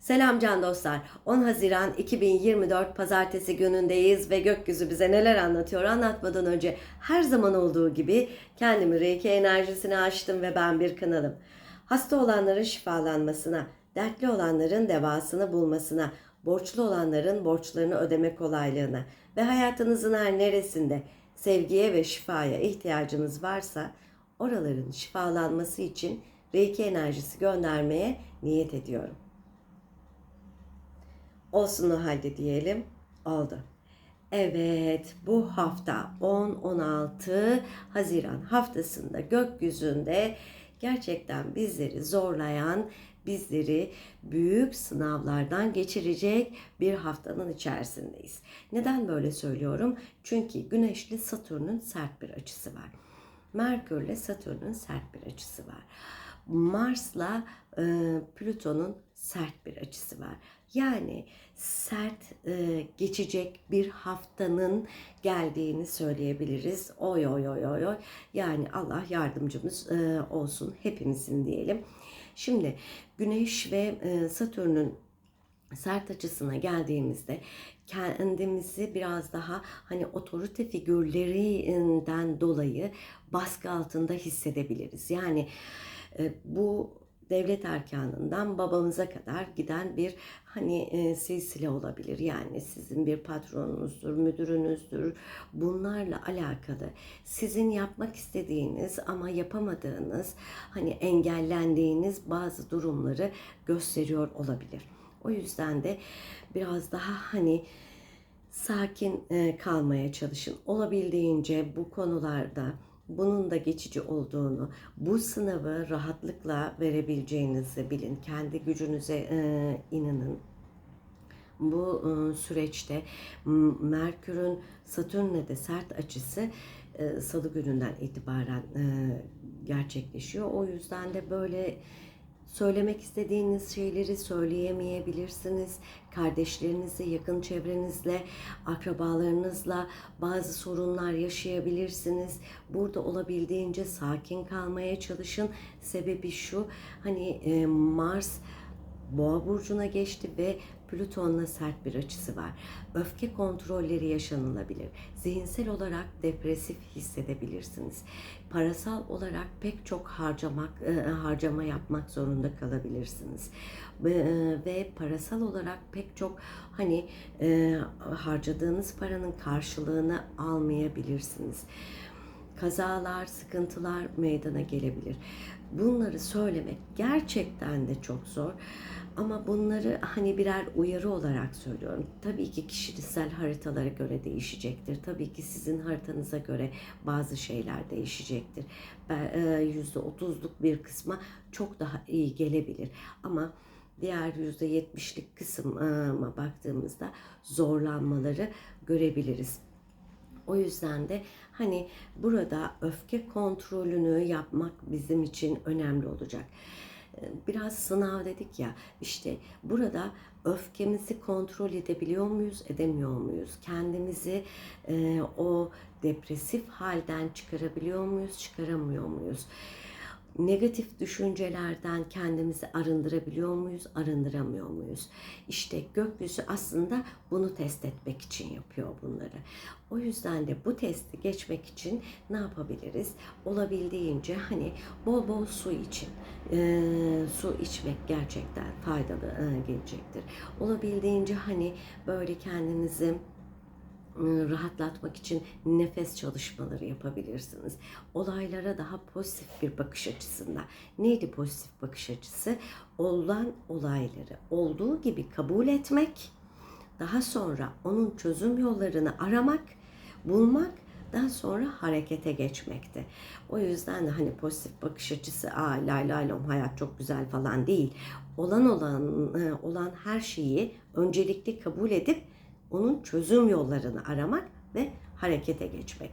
Selam can dostlar. 10 Haziran 2024 Pazartesi günündeyiz ve gökyüzü bize neler anlatıyor anlatmadan önce her zaman olduğu gibi kendimi Reiki enerjisine açtım ve ben bir kınalım. Hasta olanların şifalanmasına, dertli olanların devasını bulmasına, borçlu olanların borçlarını ödeme kolaylığına ve hayatınızın her neresinde sevgiye ve şifaya ihtiyacınız varsa oraların şifalanması için Reiki enerjisi göndermeye niyet ediyorum. Olsun o halde diyelim. Oldu. Evet bu hafta 10-16 Haziran haftasında gökyüzünde gerçekten bizleri zorlayan, bizleri büyük sınavlardan geçirecek bir haftanın içerisindeyiz. Neden böyle söylüyorum? Çünkü Güneşli Satürn'ün sert bir açısı var. Merkürle Satürn'ün sert bir açısı var. Mars'la e, Plüton'un sert bir açısı var. Yani sert e, geçecek bir haftanın geldiğini söyleyebiliriz. Oy oy oy oy oy. Yani Allah yardımcımız e, olsun hepimizin diyelim. Şimdi Güneş ve e, Satürn'ün sert açısına geldiğimizde kendimizi biraz daha hani otorite figürlerinden dolayı baskı altında hissedebiliriz. Yani e, bu devlet erkanından babamıza kadar giden bir hani e, silsile olabilir. Yani sizin bir patronunuzdur, müdürünüzdür. Bunlarla alakalı sizin yapmak istediğiniz ama yapamadığınız, hani engellendiğiniz bazı durumları gösteriyor olabilir. O yüzden de biraz daha hani sakin e, kalmaya çalışın. Olabildiğince bu konularda bunun da geçici olduğunu, bu sınavı rahatlıkla verebileceğinizi bilin. Kendi gücünüze e, inanın. Bu e, süreçte Merkür'ün Satürn'le de sert açısı e, Salı gününden itibaren e, gerçekleşiyor. O yüzden de böyle söylemek istediğiniz şeyleri söyleyemeyebilirsiniz. Kardeşlerinizle, yakın çevrenizle, akrabalarınızla bazı sorunlar yaşayabilirsiniz. Burada olabildiğince sakin kalmaya çalışın. Sebebi şu, hani Mars Boğa burcuna geçti ve Plüton'la sert bir açısı var. Öfke kontrolleri yaşanılabilir. Zihinsel olarak depresif hissedebilirsiniz. Parasal olarak pek çok harcamak e, harcama yapmak zorunda kalabilirsiniz. E, ve parasal olarak pek çok hani e, harcadığınız paranın karşılığını almayabilirsiniz kazalar, sıkıntılar meydana gelebilir. Bunları söylemek gerçekten de çok zor. Ama bunları hani birer uyarı olarak söylüyorum. Tabii ki kişisel haritalara göre değişecektir. Tabii ki sizin haritanıza göre bazı şeyler değişecektir. %30'luk bir kısma çok daha iyi gelebilir. Ama diğer %70'lik kısma baktığımızda zorlanmaları görebiliriz. O yüzden de hani burada öfke kontrolünü yapmak bizim için önemli olacak. Biraz sınav dedik ya işte burada öfkemizi kontrol edebiliyor muyuz edemiyor muyuz? Kendimizi e, o depresif halden çıkarabiliyor muyuz çıkaramıyor muyuz? Negatif düşüncelerden kendimizi arındırabiliyor muyuz, arındıramıyor muyuz? İşte gökyüzü aslında bunu test etmek için yapıyor bunları. O yüzden de bu testi geçmek için ne yapabiliriz? Olabildiğince hani bol bol su için. Ee, su içmek gerçekten faydalı e, gelecektir. Olabildiğince hani böyle kendinizi rahatlatmak için nefes çalışmaları yapabilirsiniz. Olaylara daha pozitif bir bakış açısında. Neydi pozitif bakış açısı? Olan olayları olduğu gibi kabul etmek, daha sonra onun çözüm yollarını aramak, bulmak, daha sonra harekete geçmekti. O yüzden de hani pozitif bakış açısı aa lay lay lom hayat çok güzel falan değil. Olan olan ıı, olan her şeyi öncelikli kabul edip onun çözüm yollarını aramak ve harekete geçmek.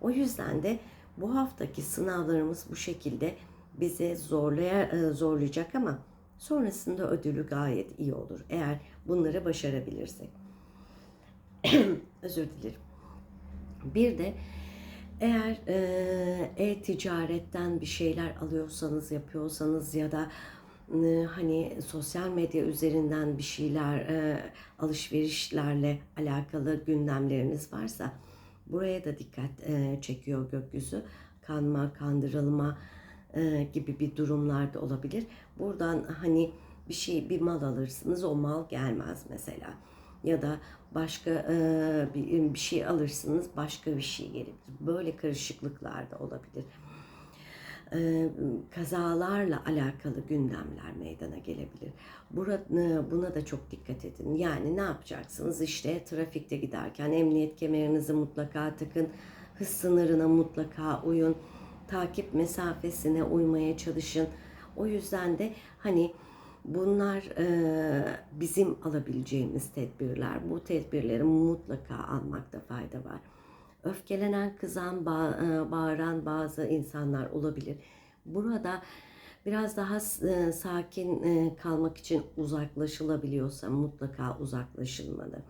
O yüzden de bu haftaki sınavlarımız bu şekilde bize zorlaya, e, zorlayacak ama sonrasında ödülü gayet iyi olur. Eğer bunları başarabilirsek. Özür dilerim. Bir de eğer e, e-ticaretten bir şeyler alıyorsanız, yapıyorsanız ya da hani sosyal medya üzerinden bir şeyler alışverişlerle alakalı gündemleriniz varsa buraya da dikkat çekiyor gökyüzü. Kanma, kandırılma gibi bir durumlar da olabilir. Buradan hani bir şey bir mal alırsınız o mal gelmez mesela. Ya da başka bir, şey alırsınız başka bir şey gelebilir. Böyle karışıklıklar da olabilir e, kazalarla alakalı gündemler meydana gelebilir. Buna, buna da çok dikkat edin. Yani ne yapacaksınız? İşte trafikte giderken emniyet kemerinizi mutlaka takın. Hız sınırına mutlaka uyun. Takip mesafesine uymaya çalışın. O yüzden de hani bunlar e, bizim alabileceğimiz tedbirler. Bu tedbirleri mutlaka almakta fayda var öfkelenen, kızan, e, bağıran bazı insanlar olabilir. Burada biraz daha e, sakin e, kalmak için uzaklaşılabiliyorsa mutlaka uzaklaşılmalı.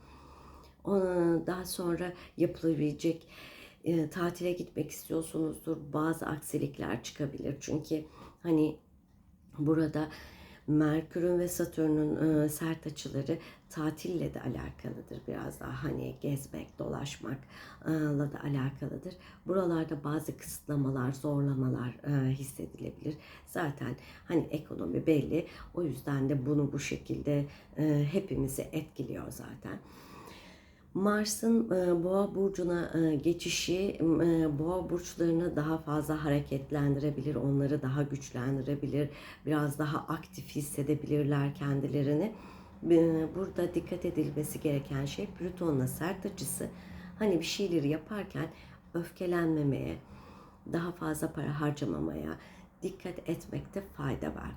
Daha sonra yapılabilecek tatile gitmek istiyorsunuzdur. Bazı aksilikler çıkabilir. Çünkü hani burada Merkür'ün ve Satürn'ün e, sert açıları tatille de alakalıdır. Biraz daha hani gezmek, dolaşmakla da alakalıdır. Buralarda bazı kısıtlamalar, zorlamalar e, hissedilebilir. Zaten hani ekonomi belli. O yüzden de bunu bu şekilde e, hepimizi etkiliyor zaten. Mars'ın e, Boğa burcuna e, geçişi e, Boğa burçlarını daha fazla hareketlendirebilir, onları daha güçlendirebilir, biraz daha aktif hissedebilirler kendilerini. Burada dikkat edilmesi gereken şey Plüton'la sert açısı. Hani bir şeyleri yaparken öfkelenmemeye, daha fazla para harcamamaya dikkat etmekte fayda var.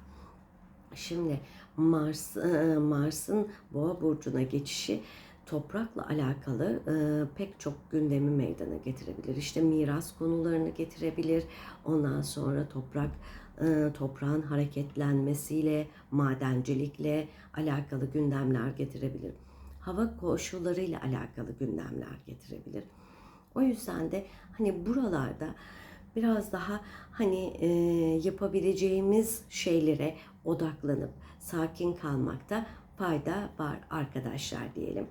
Şimdi Mars Mars'ın Boğa burcuna geçişi toprakla alakalı e, pek çok gündemi meydana getirebilir. İşte miras konularını getirebilir. Ondan sonra toprak e, toprağın hareketlenmesiyle, madencilikle alakalı gündemler getirebilir. Hava koşullarıyla alakalı gündemler getirebilir. O yüzden de hani buralarda biraz daha hani e, yapabileceğimiz şeylere odaklanıp sakin kalmakta fayda var arkadaşlar diyelim.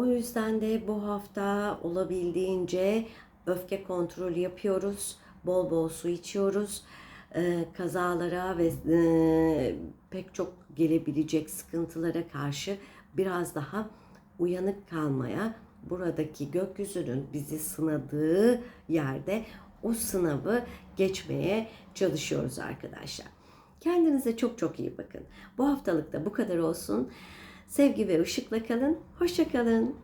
O yüzden de bu hafta olabildiğince öfke kontrolü yapıyoruz. Bol bol su içiyoruz. Ee, kazalara ve e, pek çok gelebilecek sıkıntılara karşı biraz daha uyanık kalmaya, buradaki gökyüzünün bizi sınadığı yerde o sınavı geçmeye çalışıyoruz arkadaşlar. Kendinize çok çok iyi bakın. Bu haftalık da bu kadar olsun. Sevgi ve ışıkla kalın. Hoşça kalın.